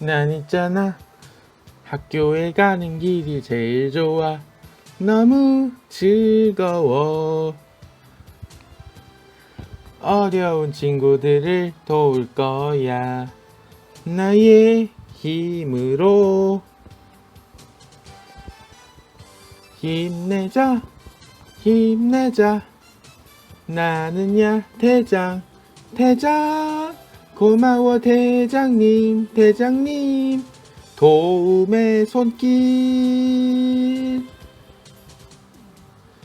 난 있잖아. 학교에 가는 길이 제일 좋아. 너무 즐거워. 어려운 친구들을 도울 거야. 나의 힘으로. 힘내자. 힘내자. 나는야 대장. 대장 고마워 대장님 대장님. 도움의 손길.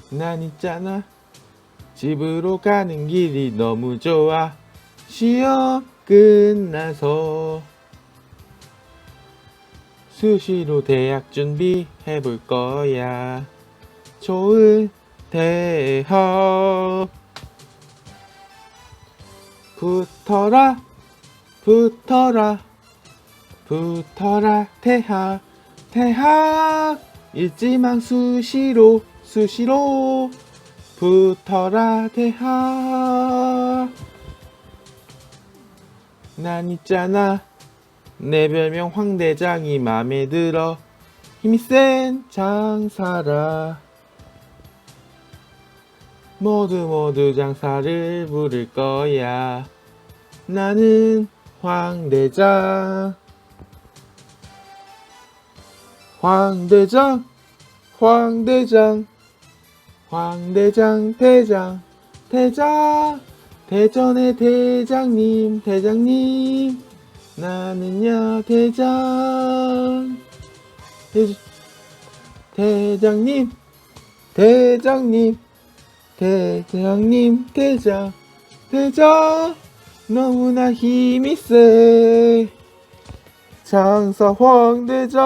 난 있잖아. 집으로 가는 길이 너무 좋아. 시험 끝나서. 수시로 대학 준비해 볼 거야. 좋은 대학 붙어라 붙어라. 붙어라. 대학 대학 잊지만 수시로. 수시로. 붙어라. 대학 난 있잖아. 내 별명 황대장이 맘에 들어. 힘이 센 장사라. 모두 모두 장사를 부를 거야. 나는 황대장. 황대장. 황대장. 황대장 대장. 대장. 대전의 대장님 대장님. 나는야 대장. 대, 대장님. 대장님. 대장님. 대장. 대장 너무나 힘이 세 장사 황대장